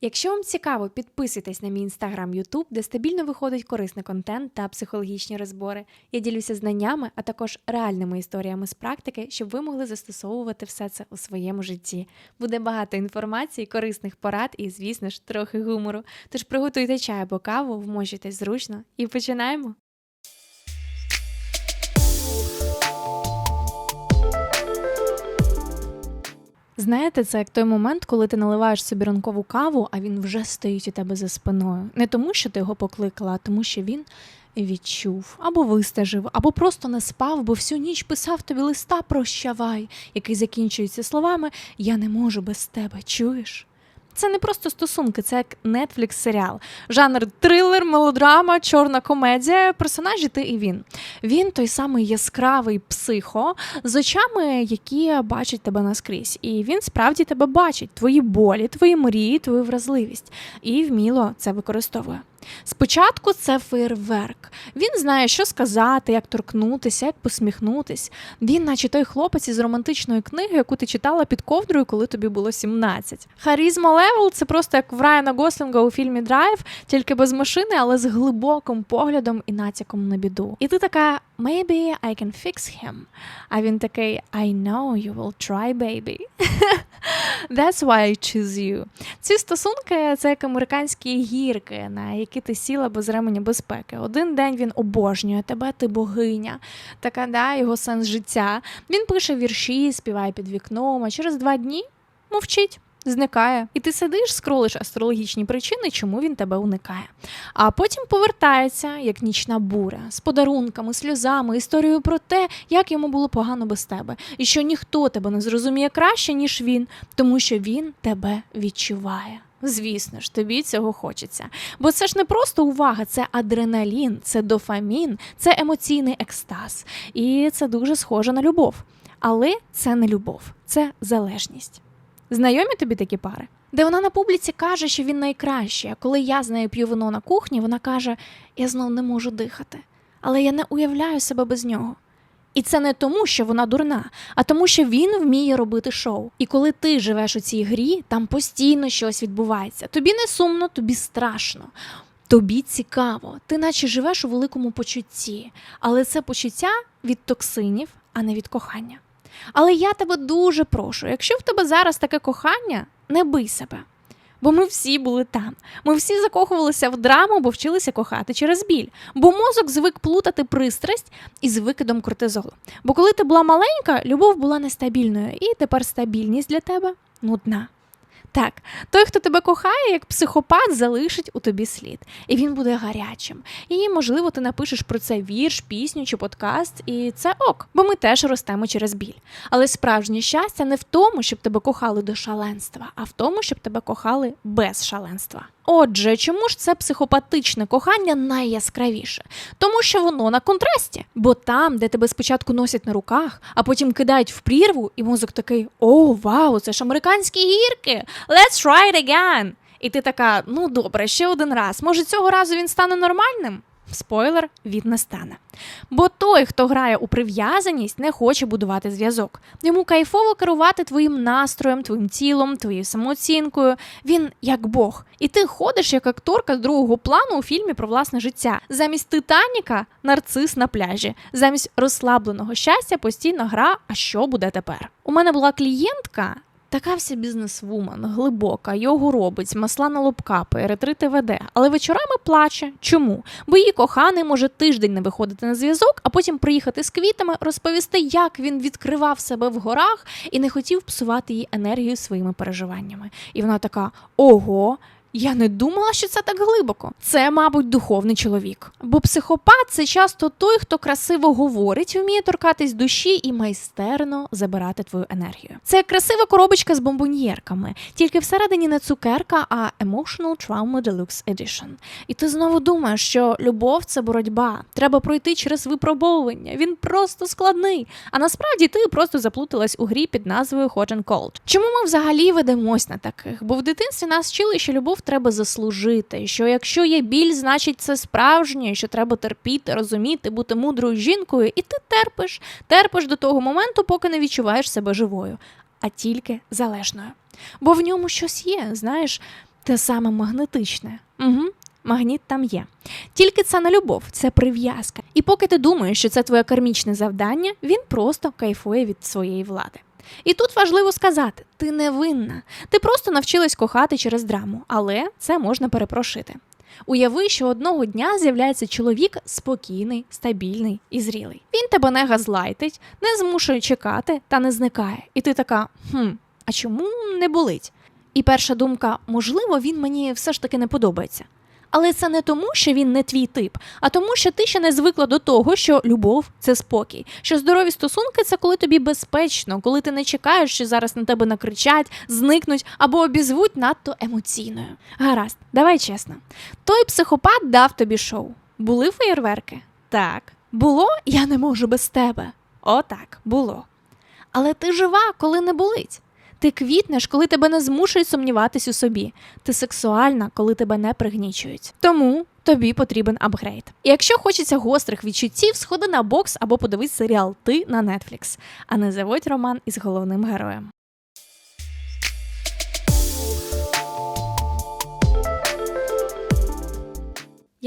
Якщо вам цікаво, підписуйтесь на мій інстаграм Ютуб, де стабільно виходить корисний контент та психологічні розбори. Я ділюся знаннями, а також реальними історіями з практики, щоб ви могли застосовувати все це у своєму житті. Буде багато інформації, корисних порад і, звісно ж, трохи гумору. Тож приготуйте чай або каву, вмочуйтесь зручно і починаємо. Знаєте, це як той момент, коли ти наливаєш собі ранкову каву, а він вже стоїть у тебе за спиною. Не тому, що ти його покликала, а тому, що він відчув або вистежив, або просто не спав, бо всю ніч писав тобі листа прощавай, який закінчується словами Я не можу без тебе, чуєш? Це не просто стосунки, це як Netflix серіал. Жанр трилер, мелодрама, чорна комедія. Персонажі ти і він. Він той самий яскравий психо з очами, які бачать тебе наскрізь. І він справді тебе бачить, твої болі, твої мрії, твою вразливість, і вміло це використовує. Спочатку це фейерверк. Він знає, що сказати, як торкнутися, як посміхнутись. Він, наче той хлопець із романтичної книги, яку ти читала під ковдрою, коли тобі було 17. Харізма левел це просто як в Райана Гослінга у фільмі Драйв, тільки без машини, але з глибоким поглядом і натяком на біду. І ти така maybe I can fix him. А він такий I know you will try, baby. That's why I choose you. Ці стосунки це як американські гірки, на які ти сіла без ременя безпеки. Один день він обожнює тебе, ти богиня, така да, його сенс життя. Він пише вірші, співає під вікном, а через два дні мовчить. Зникає, і ти сидиш, скролиш астрологічні причини, чому він тебе уникає. А потім повертається, як нічна буря, з подарунками, сльозами, історією про те, як йому було погано без тебе, і що ніхто тебе не зрозуміє краще, ніж він, тому що він тебе відчуває. Звісно ж, тобі цього хочеться. Бо це ж не просто увага, це адреналін, це дофамін, це емоційний екстаз. І це дуже схоже на любов. Але це не любов, це залежність. Знайомі тобі такі пари? Де вона на публіці каже, що він найкращий, а коли я з нею п'ю вино на кухні, вона каже: я знов не можу дихати, але я не уявляю себе без нього. І це не тому, що вона дурна, а тому, що він вміє робити шоу. І коли ти живеш у цій грі, там постійно щось відбувається. Тобі не сумно, тобі страшно. Тобі цікаво, ти наче живеш у великому почутті, але це почуття від токсинів, а не від кохання. Але я тебе дуже прошу, якщо в тебе зараз таке кохання, не бий себе. Бо ми всі були там. Ми всі закохувалися в драму, бо вчилися кохати через біль. Бо мозок звик плутати пристрасть із викидом кортизолу. Бо коли ти була маленька, любов була нестабільною, і тепер стабільність для тебе нудна. Так, той, хто тебе кохає, як психопат, залишить у тобі слід, і він буде гарячим. І, можливо, ти напишеш про це вірш, пісню чи подкаст, і це ок, бо ми теж ростемо через біль. Але справжнє щастя не в тому, щоб тебе кохали до шаленства, а в тому, щоб тебе кохали без шаленства. Отже, чому ж це психопатичне кохання найяскравіше? Тому що воно на контрасті. Бо там, де тебе спочатку носять на руках, а потім кидають в прірву, і мозок такий: О, вау, це ж американські гірки! Let's try it again! І ти така, ну добре, ще один раз. Може, цього разу він стане нормальним? Спойлер, він не стане. Бо той, хто грає у прив'язаність, не хоче будувати зв'язок. Йому кайфово керувати твоїм настроєм, твоїм тілом, твоєю самооцінкою. Він як Бог. І ти ходиш як акторка з другого плану у фільмі про власне життя. Замість Титаніка нарцис на пляжі, замість розслабленого щастя постійна гра. А що буде тепер? У мене була клієнтка. Така вся бізнесвумен, глибока, його робить, масла на лобкапи, ретрити веде, але вечорами плаче. Чому? Бо її коханий може тиждень не виходити на зв'язок, а потім приїхати з квітами, розповісти, як він відкривав себе в горах і не хотів псувати її енергію своїми переживаннями. І вона така: ого. Я не думала, що це так глибоко. Це, мабуть, духовний чоловік. Бо психопат це часто той, хто красиво говорить, вміє торкатись душі і майстерно забирати твою енергію. Це красива коробочка з бомбоньєрками, тільки всередині не цукерка, а Emotional Trauma Deluxe Edition. І ти знову думаєш, що любов це боротьба. Треба пройти через випробовування. Він просто складний. А насправді ти просто заплуталась у грі під назвою Hot and Cold. Чому ми взагалі ведемось на таких? Бо в дитинстві нас вчили, що любов треба заслужити, що якщо є біль, значить це справжнє, що треба терпіти, розуміти, бути мудрою жінкою, і ти терпиш, терпиш до того моменту, поки не відчуваєш себе живою, а тільки залежною. Бо в ньому щось є, знаєш, те саме магнетичне. Угу. Магніт там є. Тільки це не любов, це прив'язка. І поки ти думаєш, що це твоє кармічне завдання, він просто кайфує від своєї влади. І тут важливо сказати: ти не винна. Ти просто навчилась кохати через драму, але це можна перепрошити. Уяви, що одного дня з'являється чоловік спокійний, стабільний і зрілий. Він тебе не газлайтить, не змушує чекати та не зникає. І ти така: хм, а чому не болить? І перша думка, можливо, він мені все ж таки не подобається. Але це не тому, що він не твій тип, а тому, що ти ще не звикла до того, що любов це спокій, що здорові стосунки це коли тобі безпечно, коли ти не чекаєш, що зараз на тебе накричать, зникнуть або обізвуть надто емоційною. Гаразд, давай чесно. Той психопат дав тобі шоу. Були феєрверки? Так. Було я не можу без тебе. Отак, було. Але ти жива, коли не болить. Ти квітнеш, коли тебе не змушують сумніватись у собі. Ти сексуальна, коли тебе не пригнічують. Тому тобі потрібен апгрейд. І якщо хочеться гострих відчуттів, сходи на бокс або подивись серіал Ти на Netflix, а не заводь роман із головним героєм.